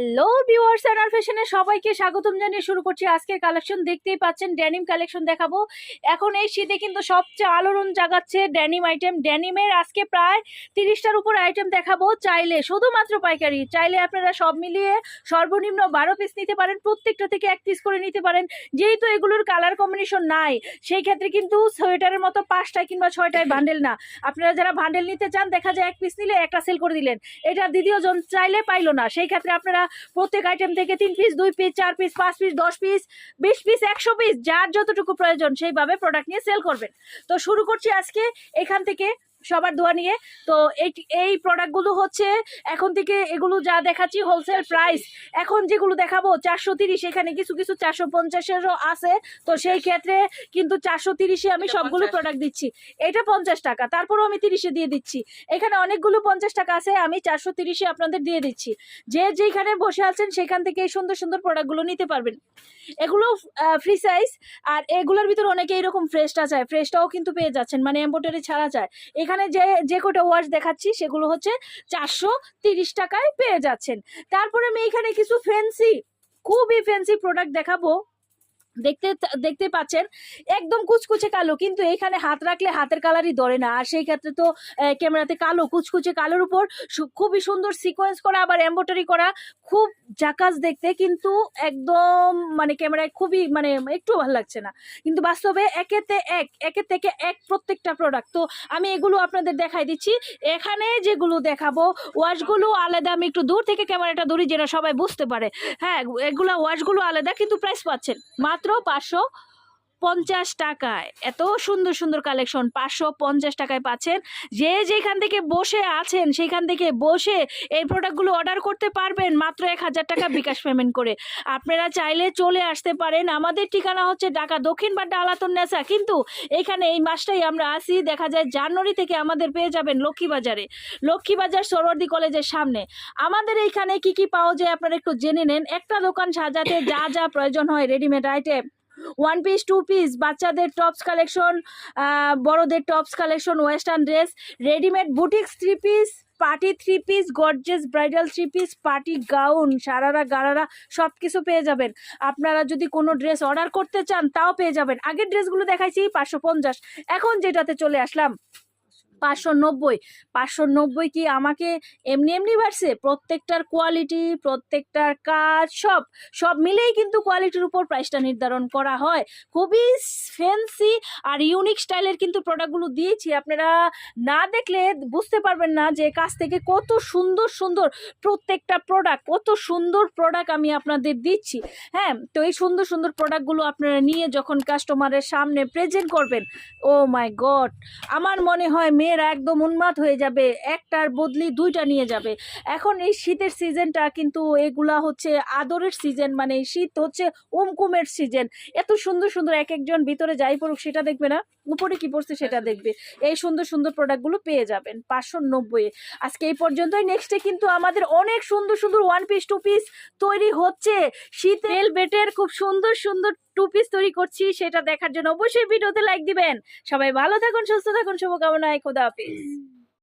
Hello viewers অ্যানার ফ্যাশনে সবাইকে স্বাগতম জানিয়ে শুরু করছি আজকের কালেকশন দেখতেই পাচ্ছেন ড্যানিম কালেকশন দেখাবো। এখন এই শীতে কিন্তু সবচেয়ে আলোড়ন জাগাচ্ছে ড্যানিম আইটেম ড্যানিমের আজকে প্রায় তিরিশটার উপর আইটেম দেখাবো চাইলে, শুধুমাত্র পাইকারি। চাইলে আপনারা সব মিলিয়ে সর্বনিম্ন বারো পিস নিতে পারেন, প্রত্যেকটা থেকে এক পিস করে নিতে পারেন। যেহেতু এগুলোর কালার কম্বিনেশন নাই, সেই ক্ষেত্রে কিন্তু সোয়েটারের মতো পাঁচটায় কিংবা ছয়টায় বান্ডেল না। আপনারা যারা বান্ডেল নিতে চান, দেখা যায় এক পিস নিলে একটা সেল করে দিলেন। এটা দ্বিতীয় জন চাইলে পাইলো না। সেই ক্ষেত্রে আপনারা প্রত্যেক আইটেম থেকে তিন পিস দুই পিস চার পিস পাঁচ পিস দশ পিস বিশ পিস একশো পিস যার যতটুকু প্রয়োজন সেইভাবে প্রোডাক্ট নিয়ে সেল করবেন। তো শুরু করছি আজকে এখান থেকে সবার দোয়া নিয়ে। তো এই এই প্রোডাক্টগুলো হচ্ছে এখন থেকে এগুলো যা দেখাচ্ছি হোলসেল প্রাইস এখন যেগুলো দেখাবো চারশো তিরিশ এখানে কিছু কিছু চারশো পঞ্চাশেরও আছে। তো সেই ক্ষেত্রে কিন্তু চারশো তিরিশে আমি সবগুলো প্রোডাক্ট দিচ্ছি। এটা পঞ্চাশ টাকা তারপরেও আমি তিরিশে দিয়ে দিচ্ছি। এখানে অনেকগুলো পঞ্চাশ টাকা আছে আমি চারশো তিরিশে আপনাদের দিয়ে দিচ্ছি। যে যেখানে বসে আছেন সেখান থেকে এই সুন্দর সুন্দর প্রোডাক্টগুলো নিতে পারবেন। এগুলো ফ্রি সাইজ আর এগুলোর ভিতর অনেকে এরকম ফ্রেশটা চায় ফ্রেশটাও কিন্তু পেয়ে যাচ্ছেন মানে এম্বোটারি ছাড়া চায়। এখানে যে যে কটা ওয়াশ দেখাচ্ছি, সেগুলো হচ্ছে চারশো তিরিশ টাকায় পেয়ে যাচ্ছেন। তারপরে আমি এখানে কিছু ফ্যান্সি খুবই ফ্যান্সি প্রোডাক্ট দেখাবো। দেখতে দেখতে পাচ্ছেন, একদম কুচকুচে কালো, কিন্তু এখানে হাত রাখলে হাতের কালারই ধরে না। আর সেই ক্ষেত্রে তো ক্যামেরাতে কালো, কুচকুচে কালোর উপর খুবই সুন্দর সিকোয়েন্স করা, আবার এম্বোটারি করা, খুব জাকাস দেখতে, কিন্তু একদম মানে ক্যামেরায় খুবই মানে একটু ভালো লাগছে না। কিন্তু বাস্তবে একেতে এক একের থেকে এক প্রত্যেকটা প্রোডাক্ট তো আমি এগুলো আপনাদের দেখাই দিচ্ছি। এখানে যেগুলো দেখাবো ওয়াশগুলো আলাদা, আমি একটু দূর থেকে ক্যামেরাটা ধরি, যেটা সবাই বুঝতে পারে। হ্যাঁ এগুলো ওয়াশগুলো আলাদা, কিন্তু প্রাইস পাচ্ছেন। মাত্র পাঁচশো পঞ্চাশ টাকায়। এত সুন্দর সুন্দর কালেকশন পাঁচশো পঞ্চাশ টাকায় পাচ্ছেন। যে যেখান থেকে বসে আছেন, সেখান থেকে বসে এই প্রোডাক্টগুলো অর্ডার করতে পারবেন মাত্র এক হাজার টাকা বিকাশ পেমেন্ট করে। আপনারা চাইলে চলে আসতে পারেন। আমাদের ঠিকানা হচ্ছে ঢাকা দক্ষিণ বাড্ডা আলাতন নেসা কিন্তু এখানে এই মাসটাই আমরা আসি দেখা যায় জানুয়ারি থেকে আমাদের পেয়ে যাবেন লক্ষ্মীবাজারে। লক্ষ্মীবাজার সরোয়ার্দি কলেজের সামনে। আমাদের এইখানে কি কি পাওয়া যায় আপনারা একটু জেনে নেন। একটা দোকান সাজাতে যা যা প্রয়োজন হয় readymade item one piece two piece বাচ্চাদের টপস কালেকশন বড়দের tops collection western dress readymade boutiques three piece party three piece gorgeous bridal three piece party gown sharara gharara সব কিছু পেয়ে যাবেন। আপনারা যদি কোনো ড্রেস অর্ডার করতে চান, তাও পেয়ে যাবেন। আগের ড্রেসগুলো দেখাইছি, পাঁচশো পঞ্চাশ। এখন যেটাতে চলে আসলাম পাঁচশো নব্বই। পাঁচশো নব্বই কি আমাকে এমনি এমনি বাড়ছে? প্রত্যেকটার কোয়ালিটি প্রত্যেকটার কাজ, সব সব মিলেই কিন্তু কোয়ালিটির উপর প্রাইসটা নির্ধারণ করা হয়। খুবই ফ্যান্সি আর ইউনিক স্টাইলের কিন্তু প্রোডাক্টগুলো দিয়েছি। আপনারা না দেখলে বুঝতে পারবেন না যে কাছ থেকে কত সুন্দর সুন্দর প্রত্যেকটা প্রোডাক্ট কত সুন্দর প্রোডাক্ট আমি আপনাদের দিচ্ছি। হ্যাঁ তো এই সুন্দর সুন্দর প্রোডাক্টগুলো আপনারা নিয়ে যখন কাস্টমারের সামনে প্রেজেন্ট করবেন ও মাই গড আমার মনে হয় মেয়েরা একদম উন্মাদ হয়ে যাবে, একটার বদলি দুইটা নিয়ে যাবে। এখন এই শীতের সিজনটা কিন্তু এগুলা হচ্ছে আদরের সিজন মানে শীত হচ্ছে উমকুমের সিজন। এত সুন্দর সুন্দর এক একজন ভিতরে যাই পড়ুক, সেটা দেখবে না? উপরে কি পড়ছে সেটা দেখবে। এই সুন্দর সুন্দর প্রোডাক্টগুলো পেয়ে যাবেন পাঁচশো নব্বই আজকে এই পর্যন্তই নেক্সটে কিন্তু আমাদের অনেক সুন্দর সুন্দর ওয়ান পিস টু পিস তৈরি হচ্ছে। শীতের বেটের খুব সুন্দর সুন্দর টু পিস তৈরি করছি, সেটা দেখার জন্য অবশ্যই ভিডিওতে লাইক দিবেন। সবাই ভালো থাকুন, সুস্থ থাকুন, শুভকামনায়, খোদা হাফিজ।